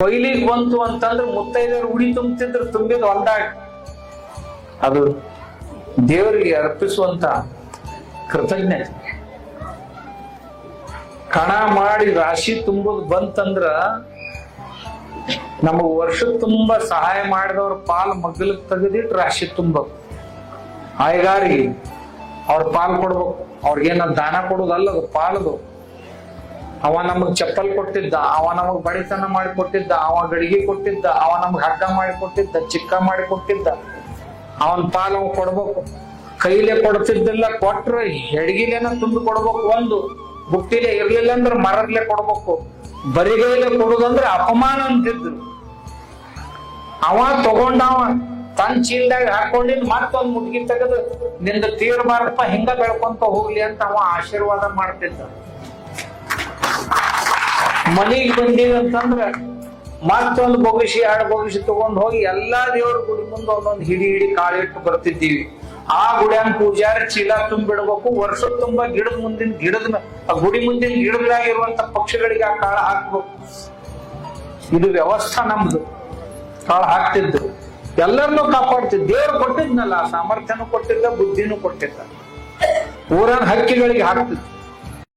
ಕೊಯ್ಲಿಗೆ ಬಂತು ಅಂತಂದ್ರೆ ಮುತ್ತೈದರು ಉಡಿ ತುಂಬುತ್ತಿದ್ರು ತುಂಬಿದ ಹೊಲ್ದಾಗ. ಅದು ದೇವರಿಗೆ ಅರ್ಪಿಸುವಂತ ಕೃತಜ್ಞತೆ. ಕಣ ಮಾಡಿ ರಾಶಿ ತುಂಬುದು ಬಂತಂದ್ರ ನಮಗ ವರ್ಷ ತುಂಬಾ ಸಹಾಯ ಮಾಡಿದವ್ರ ಪಾಲ್ ಮಗ್ಗಲಕ್ ತೆಗೆದಿಟ್ಟು ರಾಶಿ ತುಂಬಬೇಕು. ಆಯ್ಗಾರಿಗೆ ಅವ್ರ ಪಾಲ್ ಕೊಡ್ಬೇಕು. ಅವ್ರಿಗೇನ ದಾನ ಕೊಡೋದಲ್ಲ ಅದು ಪಾಲದು. ಅವ ನಮಗ್ ಚಪ್ಪಲ್ ಕೊಟ್ಟಿದ್ದ, ಅವ ನಮಗ್ ಬಡಿತನ ಮಾಡಿ ಕೊಟ್ಟಿದ್ದ ಅವ ಗಡಿಗೆ ಕೊಟ್ಟಿದ್ದ, ಅವ ನಮಗ್ ಹಗ್ಗ ಮಾಡಿ ಕೊಟ್ಟಿದ್ದ ಚಿಕ್ಕ ಮಾಡಿ ಕೊಟ್ಟಿದ್ದ ಅವನ್ ಪಾಲ್ ಅವ ಕೊಡ್ಬೇಕು. ಕೈಲೇ ಕೊಡ್ತಿದ್ದಿಲ್ಲ, ಕೊಟ್ರ ಹೆಡ್ಗಿಲೇನ ತುಂಬಿ ಕೊಡ್ಬೇಕು ಒಂದು. ಬುಟ್ಟಿಲೆ ಇರ್ಲಿಲ್ಲ ಅಂದ್ರೆ ಮರದ್ಲೆ ಕೊಡ್ಬೇಕು. ಬರಿಗೈಲೆ ಕೊಡುದಂದ್ರೆ ಅಪಮಾನ ಅಂತಿದ್ರು ಅವ ತಗೊಂಡವ ತನ್ನ ಚೀಲ್ದಾಗ ಹಾಕೊಂಡಿದ್ ಮತ್ತೊಂದ್ ಮುಟ್ಗಿ ತೆಗೆದು, ನಿಂದ ತೀರ್ಬಾರ್ದಪ್ಪ ಹಿಂಗ ಬೆಳ್ಕೊಂತ ಹೋಗ್ಲಿ ಅಂತ ಅವ ಆಶೀರ್ವಾದ ಮಾಡ್ತಿದ್ದ. ಮನಿಗ್ ಅಂತಂದ್ರೆ ಮತ್ತೊಂದು ಬೊಗಸಿ ಎರಡು ಬೊಗಸಿ ತಗೊಂಡ್ ಹೋಗಿ ಎಲ್ಲಾ ದೇವ್ರ ಗುಡಿ ಮುಂದೆ ಒಂದೊಂದು ಹಿಡಿ ಹಿಡಿ ಕಾಳಿಟ್ಟು ಬರ್ತಿದ್ದೀವಿ. ಆ ಗುಡಿಯನ್ ಪೂಜಾರಿ ಚೀಲ ತುಂಬಿಡ್ಬೇಕು, ವರ್ಷ ತುಂಬ ಗಿಡದ ಮುಂದಿನ ಗಿಡದ ಆ ಗುಡಿ ಮುಂದಿನ ಗಿಡದಾಗಿರುವಂತ ಪಕ್ಷಿಗಳಿಗೆ ಆ ಕಾಳ ಹಾಕ್ಬೇಕು. ಇದು ವ್ಯವಸ್ಥೆ ನಮ್ದು. ಕಾಳ ಹಾಕ್ತಿದ್ದು. ಎಲ್ಲರನ್ನೂ ಕಾಪಾಡ್ತಿದ್ದ. ದೇವ್ರು ಕೊಟ್ಟಿದ್ನಲ್ಲ, ಸಾಮರ್ಥ್ಯನೂ ಕೊಟ್ಟಿದ್ದ ಬುದ್ಧಿನೂ ಕೊಟ್ಟಿದ್ದ ಊರನ್ ಹಕ್ಕಿಗಳಿಗೆ ಹಾಕ್ತಿದ್ದ.